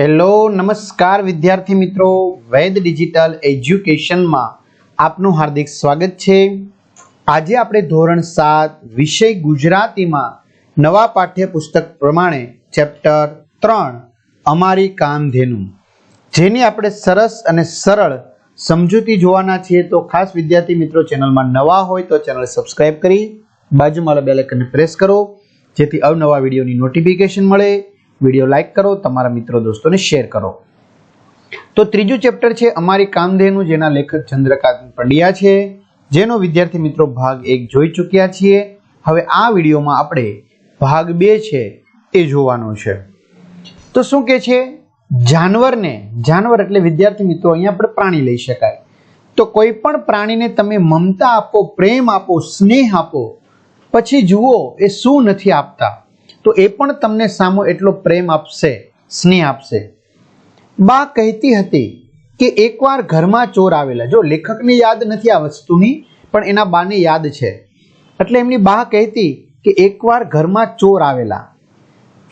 Hello નમસ્કાર વિદ્યાર્થી મિત્રો. વૈદ ડિજિટલ એજ્યુકેશનમાં આપનું હાર્દિક સ્વાગત છે. આજે આપણે ધોરણ સાત, વિષય ગુજરાતીમાં નવા પાઠ્યપુસ્તક પ્રમાણે ચેપ્ટર ત્રણ, અમારી કામધેનુ. જેની આપણે સરસ અને સરળ સમજૂતી જોવાના છીએ. તો ખાસ વિદ્યાર્થી મિત્રો, ચેનલમાં નવા હોય તો ચેનલ સબસ્ક્રાઇબ કરી, બાજુમાં બેલ આઇકનને પ્રેસ કરો, જેથી અવનવા વિડીયોની નોટિફિકેશન મળે. વીડિયો લાઈક કરો, તમારા મિત્રો દોસ્તોને શેર કરો. તો ત્રીજું ચેપ્ટર છે અમારી કામધેનુ, જેના લેખક ચંદ્રકાંત પંડ્યા છે. જેનો વિદ્યાર્થી મિત્રો ભાગ એક જોઈ ચૂક્યા છીએ. હવે આ વિડીયોમાં આપણે ભાગ બે છે એ જોવાનો છે. તો શું કે છે? જાનવરને, જાનવર એટલે વિદ્યાર્થી મિત્રો અહીંયા આપણે પ્રાણી લઈ શકાય. તો કોઈ પણ પ્રાણીને તમે મમતા આપો, પ્રેમ આપો, સ્નેહ આપો, પછી જુઓ એ શું નથી આપતા. તો એ પણ તમને સામો એટલો પ્રેમ આપશે, સ્નેહ આપશે. બા કહેતી હતી કે એકવાર ઘરમાં ચોર આવેલા, જો લેખકને યાદ નથી આ વસ્તુની, પણ એના બાને યાદ છે. એટલે એમની બા કહેતી કે એકવાર ઘરમાં ચોર આવેલા,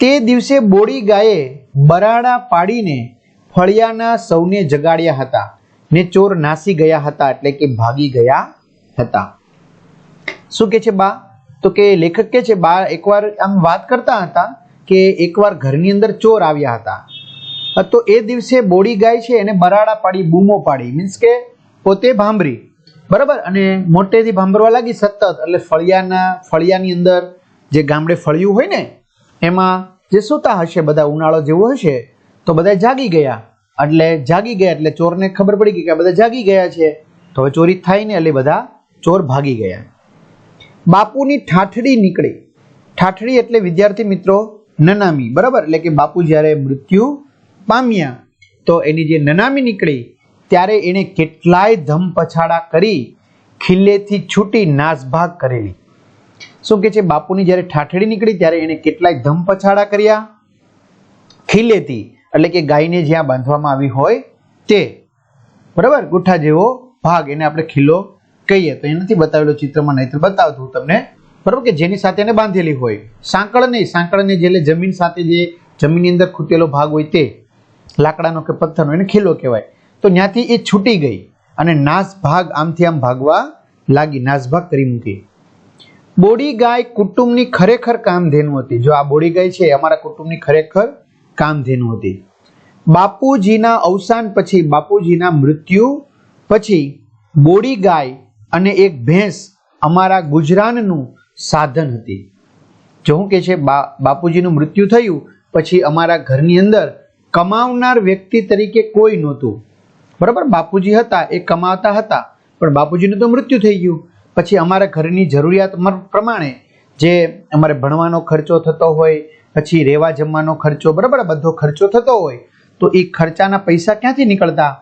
તે દિવસે બોડી ગાયે બરાડા પાડીને ફળિયાના સૌને જગાડ્યા હતા. ને ચોર નાસી ગયા હતા, એટલે કે ભાગી ગયા હતા. શું કે છે બા? તો કે લેખક કે છે, બા એકવાર આમ વાત કરતા હતા કે એકવાર ઘરની અંદર ચોર આવ્યા હતા. તો એ દિવસે બોડી ગાય છે, એને બરાડા પાડી, બૂમો પાડી. મીન્સ કે પોતે ભાંભરી. બરાબર? અને મોટેથી ભાંભરવા લાગી સતત. એટલે ફળિયાના, ફળિયાની અંદર જે ગામડે ફળિયું હોય ને, એમાં જે સૂતા હશે, બધા ઉનાળો જેવો હશે, તો બધા જાગી ગયા. એટલે જાગી ગયા, એટલે ચોરને ખબર પડી ગઈ કે બધા જાગી ગયા છે. તો હવે ચોરી થાય ને, એટલે બધા ચોર ભાગી ગયા. બાપુની ઠાઠડી નીકળી. ઠાઠડી એટલે વિદ્યાર્થી મિત્રો નનામી, બરાબર? એટલે કે બાપુ જ્યારે મૃત્યુ પામ્યા, તો એની જે નનામી નીકળી, ત્યારે એણે કેટલાય ધમ પછાડા કરી ખિલ્લેથી છૂટી નાસભાગ કરેલી. શું કે છે? બાપુની જ્યારે ઠાઠડી નીકળી, ત્યારે એણે કેટલાય ધમ પછાડા કર્યા ખિલ્લેથી એટલે કે ગાયને જ્યાં બાંધવામાં આવી હોય તે. બરાબર? ગુઠ્ઠા જેવો ભાગ. એને આપણે ખીલ્લો કહીએ તો એ નથી બતાવેલો ચિત્રમાં નહીં તો બતાવતું તમને. બરાબર કે જેની સાથે એને બાંધેલી હોય. સાંકળ નહીં, સાંકળને જે જમીન સાથે જે જમીનની અંદર ખૂટેલો ભાગ હોય તે, લાકડાનો કે પથ્થરનો, એને ખીલો કહેવાય. તો ત્યાંથી એ છૂટી ગઈ અને નાસ ભાગ આમથી આમ ભાગવા લાગી નાસભાગ કરી મૂકી. બોડી ગાય કુટુંબની ખરેખર કામધેનુ હતી. જો આ બોડી ગાય છે અમારા કુટુંબની ખરેખર કામધેનુ હતી. બાપુજીના અવસાન પછી, બાપુજીના મૃત્યુ પછી બોડી ગાય અને એક ભેંસ અમારા ગુજરાનનું સાધન હતી. જો હું કે છે બાપુજીનું મૃત્યુ થયું, પછી અમારા ઘરની અંદર કમાવનાર વ્યક્તિ તરીકે કોઈ નહોતું. બરાબર, બાપુજી હતા, એ કમાવતા હતા, પણ બાપુજીનું તો મૃત્યુ થઈ ગયું. પછી અમારા ઘરની જરૂરિયાત પ્રમાણે જે અમારે ભણવાનો ખર્ચો થતો હોય, પછી રહેવા જમવાનો ખર્ચો, બરાબર બધો ખર્ચો થતો હોય, તો એ ખર્ચાના પૈસા ક્યાંથી નીકળતા?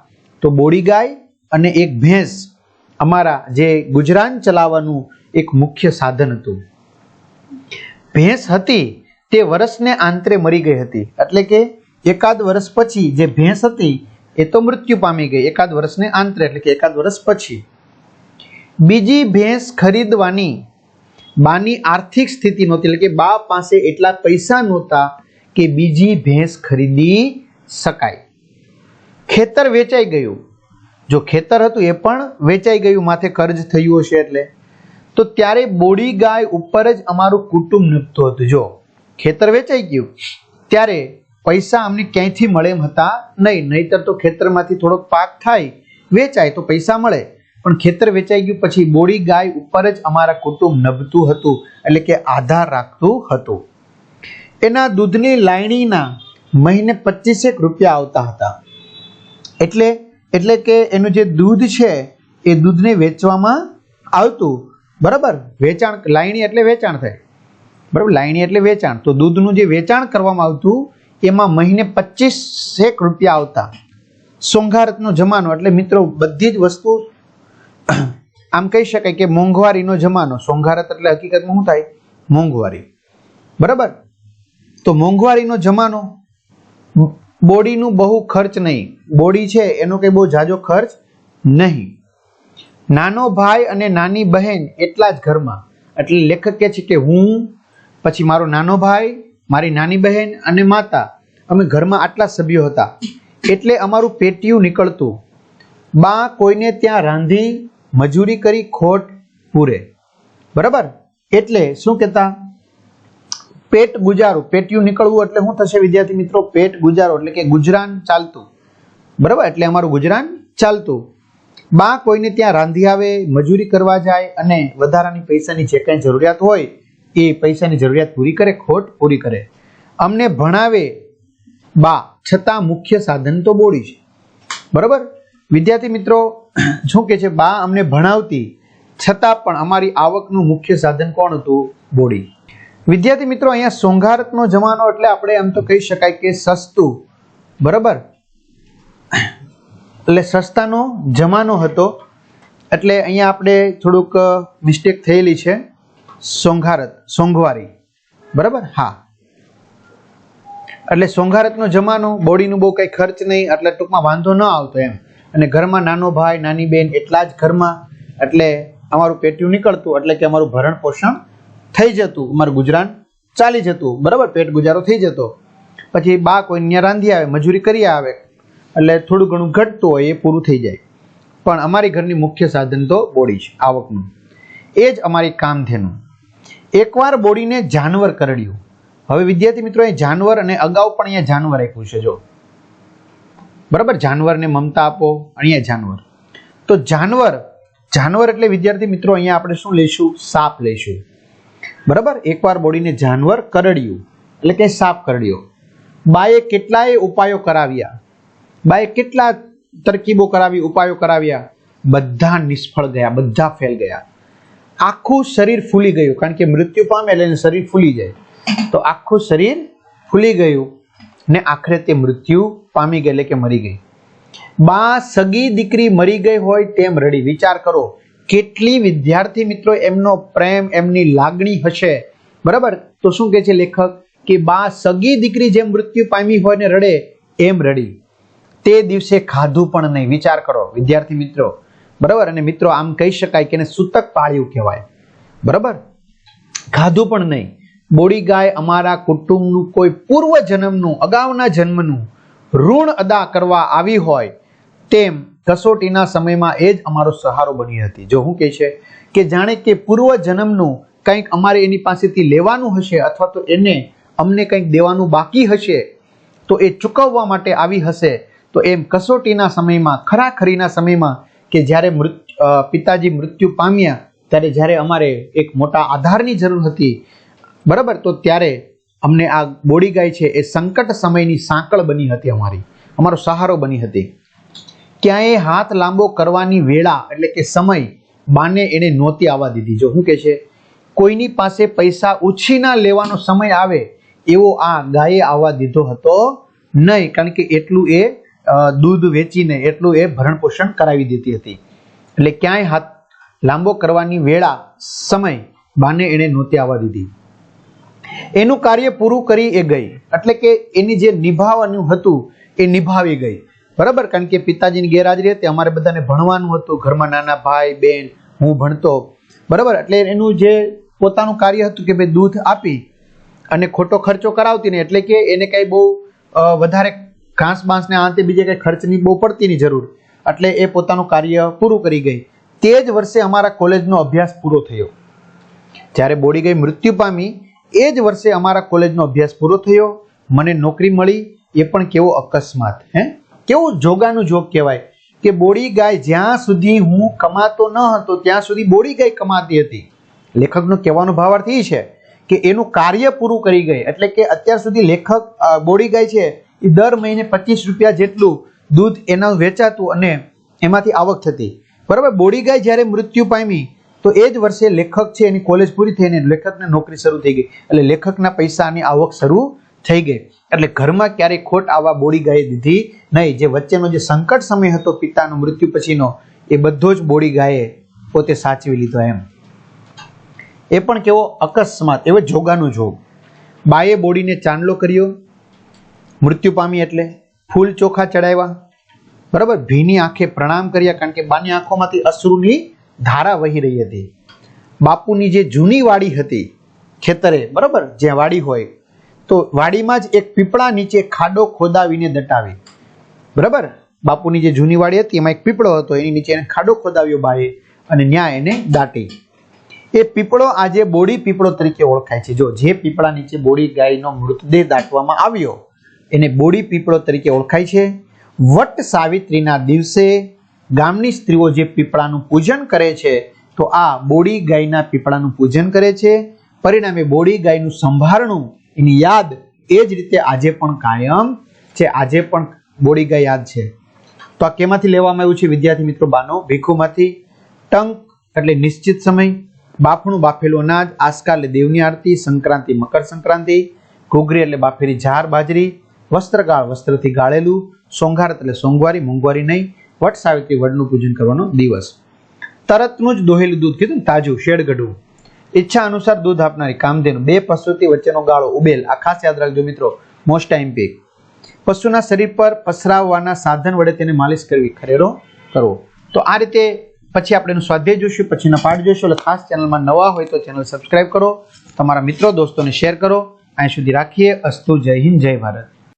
તો બોડી ગાય અને એક ભેંસ. અમારા જે ગુજરાન ચલાવવાનું એક મુખ્ય સાધન હતું. ભેંસ હતી, તે વર્ષને આંતરે મરી ગઈ હતી. એટલે કે એકાદ વર્ષ પછી જે ભેંસ હતી, એ તો મૃત્યુ પામી ગઈ. એકાદ વર્ષને આંતરે, એટલે કે એકાદ વર્ષ પછી. બીજી ભેંસ ખરીદવાની બાની આર્થિક સ્થિતિ નહોતી, એટલે કે બા પાસે એટલા પૈસા નહોતા કે બીજી ભેંસ ખરીદી શકાય. ખેતર વેચાઈ ગયું. જો ખેતર હતું એ પણ વેચાઈ ગયું, માથે કર્જ થયું હશે એટલે. તો ત્યારે બોડી ગાય ઉપર જ અમારું કુટુંબ નીપતું હતું. જો ખેતર વેચાઈ ગયું, ત્યારે પૈસા અમને ક્યાંયથી મળે એમ હતા નહીં. નહીતર તો ખેતરમાંથી થોડોક પાક થાય, વેચાય તો પૈસા મળે. પણ ખેતર વેચાઈ ગયું પછી બોડી ગાય ઉપર જ અમારા કુટુંબ નભતું હતું, એટલે કે આધાર રાખતું હતું. એના દૂધની લાયણીના મહિને પચીસેક રૂપિયા આવતા હતા. એટલે એટલે કે એનું જે દૂધ છે, એ દૂધને વેચવામાં આવતું. બરાબર? વેચાણ લાયણી એટલે વેચાણ થાય. બરાબર? લાયણી એટલે વેચાણ. તો દૂધનું જે વેચાણ કરવામાં આવતું, એમાં મહિને પચીસેક રૂપિયા આવતા. સોંઘારતનો જમાનો, એટલે મિત્રો બધી જ વસ્તુ, આમ કહી શકાય કે મોંઘવારીનો જમાનો. સોંઘારત એટલે હકીકતમાં શું થાય? મોંઘવારી. બરાબર? તો મોંઘવારીનો જમાનો બોડીનું બહુ ખર્ચ નહીં. બોડી છે, એનો કંઈ બહુ જાજો ખર્ચ નહીં. નાનો ભાઈ અને નાની બહેન એટલા જ ઘરમાં. એટલે લેખક કહે છે કે હું, પછી મારો નાનો ભાઈ, મારી નાની બહેન અને માતા, અમે ઘરમાં આટલા સભ્યો હતા. એટલે અમારું પેટીયું નીકળતું. બા કોઈને ત્યાં રાંધી, મજૂરી કરી ખોટ પૂરે. બરાબર? એટલે શું કહેતા? પેટ ગુજારો, પેટ્યું નીકળવું એટલે શું થશે વિદ્યાર્થી મિત્રો? પેટ ગુજારો, એટલે કે ગુજરાન ચાલતું. બરાબર? એટલે અમારું ગુજરાન ચાલતું. બા કોઈને ત્યાં રાંધી આવે, મજૂરી કરવા જાય અને વધારાની પૈસાની જે કાંઈ જરૂરિયાત હોય, એ પૈસાની જરૂરિયાત પૂરી કરે, ખોટ પૂરી કરે. અમને ભણાવે બા, છતાં મુખ્ય સાધન તો બોડી છે. બરાબર? વિદ્યાર્થી મિત્રો, શું કે છે? બા અમને ભણાવતી, છતાં પણ અમારી આવકનું મુખ્ય સાધન કોણ હતું? બોડી. વિદ્યાર્થી મિત્રો, અહીંયા સોંઘારકનો જમાનો એટલે આપણે એમ તો કહી શકાય કે સસ્તું. બરાબર? એટલે સસ્તાનો જમાનો હતો. એટલે અહીંયા આપણે થોડુંક મિસ્ટેક થયેલી છે. સોંઘારત સોંઘવારી. બરાબર? હા. એટલે સોંઘારતનો જમાનો, બોડીનું બહુ કંઈ ખર્ચ નહીં, એટલે ટૂંકમાં વાંધો ન આવતો એમ. અને ઘરમાં નાનો ભાઈ, નાની બેન, એટલા જ ઘરમાં. એટલે અમારું પેટ્યું નીકળતું, એટલે કે અમારું ભરણ પોષણ થઈ જતું, અમારું ગુજરાન ચાલી જતું. બરાબર? પેટ ગુજારો થઈ જતો. પછી બા કોઈ ત્યાં રાંધી આવે, મજૂરી કરી આવે, એટલે થોડું ઘણું ઘટતું હોય એ પૂરું થઈ જાય. પણ અમારી ઘરની મુખ્ય સાધન તો બોડી છે, આવકનું. એ જ અમારી કામ થેનું એકવાર બોડીને જાનવર કરડ્યું. હવે વિદ્યાર્થી મિત્રો, એ જાનવર અને અગાઉ પણ અહીંયા જાનવર આપ્યું છે, જો. બરાબર? જાનવરને મમતા આપો, અહીંયા જાનવર. તો જાનવર જાનવર એટલે વિદ્યાર્થી મિત્રો, અહીંયા આપણે શું લઈશું? સાપ લઈશું. બરાબર? એકવાર બોડીને જાનવર કરડ્યું. એટલે કે સાપ કરડ્યો. બાએ કેટલાય ઉપાયો કરાવ્યા. બાએ કેટલા તરકીબો કરાવી, ઉપાયો કરાવ્યા? બધા નિષ્ફળ ગયા, બધા ફેલ ગયા. આખું શરીર ફૂલી ગયું. કારણ કે મૃત્યુ પામે એટલે એનું શરીર ફૂલી જાય. તો આખું શરીર ફૂલી ગયું ને આખરે તે મૃત્યુ પામી ગઈ એટલે કે મરી ગઈ. બા સગી દીકરી મરી ગઈ હોય તેમ રડી. વિચાર કરો. કેટલી વિદ્યાર્થી મિત્રો એમનો પ્રેમ, એમની લાગણી હશે? બરાબર? તો શું કહે છે લેખક? કે બા સગી દીકરી જેમ મૃત્યુ પામી હોય ને રડે, એમ રડી. તે દિવસે ખાધું પણ નહીં. વિચાર કરો, વિદ્યાર્થી મિત્રો. બરાબર? અને મિત્રો, આમ કહી શકાય કે એને સૂતક પાળ્યું કહેવાય. બરાબર? ખાધું પણ નહીં. બોડી ગાય અમારા કુટુંબનું કોઈ પૂર્વ જન્મનું અગાઉના જન્મનું ઋણ અદા કરવા આવી હોય તેમ કસોટીના સમયમાં એ જ અમારો સહારો બની હતી. જો હું કહે છે કે જાણે કે પૂર્વ જન્મનું કંઈક અમારે એની પાસેથી લેવાનું હશે અથવા તો એને અમને કંઈક દેવાનું બાકી હશે, તો એ ચૂકવવા માટે આવી હશે, તો એમ કસોટીના સમયમાં, ખરાખરીના સમયમાં કે જ્યારે મૃત્યુ પિતાજી મૃત્યુ પામ્યા, ત્યારે જ્યારે અમારે એક મોટા આધારની જરૂર હતી, બરાબર? તો ત્યારે અમને આ બોડી ગાય છે એ સંકટ સમયની સાંકળ બની હતી અમારી. અમારો સહારો બની હતી. ક્યાંય હાથ લાંબો કરવાની વેળા, એટલે કે સમય, બાને એને નહોતી આવવા દીધી. જો શું કે છે, કોઈની પાસે પૈસા ઉછીના લેવાનો સમય આવે, એવો આ ગાયે આવવા દીધો હતો નહીં. કારણ કે એટલું એ દૂધ વેચીને એટલું એ ભરણ પોષણ કરાવી દેતી હતી. એટલે ક્યાંય હાથ લાંબો કરવાની વેળા, સમય, બાને એને નહોતી આવવા દીધી. એનું કાર્ય પૂરું કરી એ ગઈ. એટલે કે એની જે નિભાવવાનું હતું, એ નિભાવી ગઈ. બરાબર? કારણ કે પિતાજીની ગેરહાજરી હતી, અમારે બધાને ભણવાનું હતું, ઘરમાં નાના ભાઈ, બેન, હું ભણતો. બરાબર? એટલે એનું જે પોતાનું કાર્ય હતું કે ભાઈ દૂધ આપી અને ખોટો ખર્ચો કરાવતી નહીં એટલે કે એને કાંઈ બહુ વધારે ઘાસ બાંસને આંતે બીજે કંઈ ખર્ચની બહુ પડતી નહીં જરૂર. એટલે એ પોતાનું કાર્ય પૂરું કરી ગઈ. તે જ વર્ષે અમારા કોલેજનો અભ્યાસ પૂરો થયો. જ્યારે બોડી ગઈ મૃત્યુ પામી, એ જ વર્ષે અમારા કોલેજનો અભ્યાસ પૂરો થયો. મને નોકરી મળી, એ પણ કેવો અકસ્માત, હે? કેવું જોગાનું જોગ કહેવાય? કે બોડી ગાય જ્યાં સુધી હું કમાતો ન હતો, ત્યાં સુધી બોડી ગાય કમાતી હતી. લેખકનો કહેવાનો ભાવાર્થ એ છે કે એનું કાર્ય પૂરું કરી ગઈ. એટલે કે અત્યાર સુધી લેખક બોડી ગાય છે, એ દર મહિને પચીસ રૂપિયા જેટલું દૂધ એના વેચાતું અને એમાંથી આવક થતી. બરાબર? બોડી ગાય જ્યારે મૃત્યુ પામી, તો એ જ વર્ષે લેખક છે, એની કોલેજ પૂરી થઈને લેખકને નોકરી શરૂ થઈ ગઈ. એટલે લેખકના પૈસાની આવક શરૂ થઈ ગઈ. એટલે ઘરમાં ક્યારેય ખોટ આવા બોળી ગાઈ દીધી નહીં. જે વચ્ચેનો જે સંકટ સમય હતો પિતાનો, મૃત્યુ પછીનો, એ બધો જ બોળી ગાયે પોતે સાચવી લીધો એમ. એ પણ કેવો અકસ્માત, એવો જોગાનો જોગ. બાએ બોડીને ચાંદલો કર્યો. મૃત્યુ પામી એટલે ફૂલ ચોખા ચડાવ્યા. બરાબર? ભીની આંખે પ્રણામ કર્યા કારણ કે બાની આંખોમાંથી અશ્રુની ધારા વહી રહી હતી. બાપુની જે જૂની વાડી હતી ખેતરે, બરાબર? જ્યાં વાડી હોય તો વાડીમાં જ એક પીપળા નીચે ખાડો ખોદાવીને દટાવે. બરાબર? બાપુની જે જૂની વાડી હતી, એમાં એક પીપળો હતો, એની નીચે એને ખાડો ખોદાવ્યો બાએ અને ન્યા એને દાટી. એ પીપળો આજે બોડી પીપળો તરીકે ઓળખાય છે. જો જે પીપળા નીચે બોડી ગાયનો મૃતદેહ દાટવામાં આવ્યો, એને બોડી પીપળો તરીકે ઓળખાય છે. વટ સાવિત્રીના દિવસે ગામની સ્ત્રીઓ જે પીપળાનું પૂજન કરે છે, તો આ બોડી ગાયના પીપળાનું પૂજન કરે છે. પરિણામે બોડી ગાયનું સંભારણું એની યાદ એ જ રીતે આજે પણ કાયમ છે, આજે પણ બોડી ગઈ યાદ છે. તો આ કેમાંથી લેવામાં આવ્યું છે વિદ્યાર્થી મિત્રો બાનો? ભીખુમાંથી ટંક એટલે નિશ્ચિત સમય, બાફણું બાફેલું અનાજ, આસ્કા એટલે દેવની આરતી, સંક્રાંતિ મકર સંક્રાંતિ, ઘૂઘરી એટલે બાફેલી જાર બાજરી, વસ્ત્રગાળ વસ્ત્રથી ગાળેલું સોંઘાર એટલે સોંગવારી મોંઘવારી નહીં, વટ સાવિત્રી વડનું પૂજન કરવાનો દિવસ. તરતનું જ દોહેલું દૂધ કીધું તાજું શેડગઢું. ઈચ્છા અનુસાર દૂધ આપનારી કામધેનુ. બે પશુથી વચ્ચેનો ગાળો ઉબેલ. આ ખાસ યાદ રાખજો મિત્રો. મોસ્ટ ટાઈમ પશુના શરીર પર પસરાવવાના સાધન વડે તેને માલિશ કરવી. ખરેડો કરવો. તો આ રીતે પછી આપણે એનું સ્વાધ્યાય જોઈશું પછીના પાઠ જોઈશું એટલે ખાસ ચેનલમાં નવા હોય તો ચેનલ સબસ્ક્રાઈબ કરો. તમારા મિત્રો, દોસ્તોને શેર કરો. અહીં સુધી રાખીએ. અસ્તુ જય હિન્દ, જય ભારત.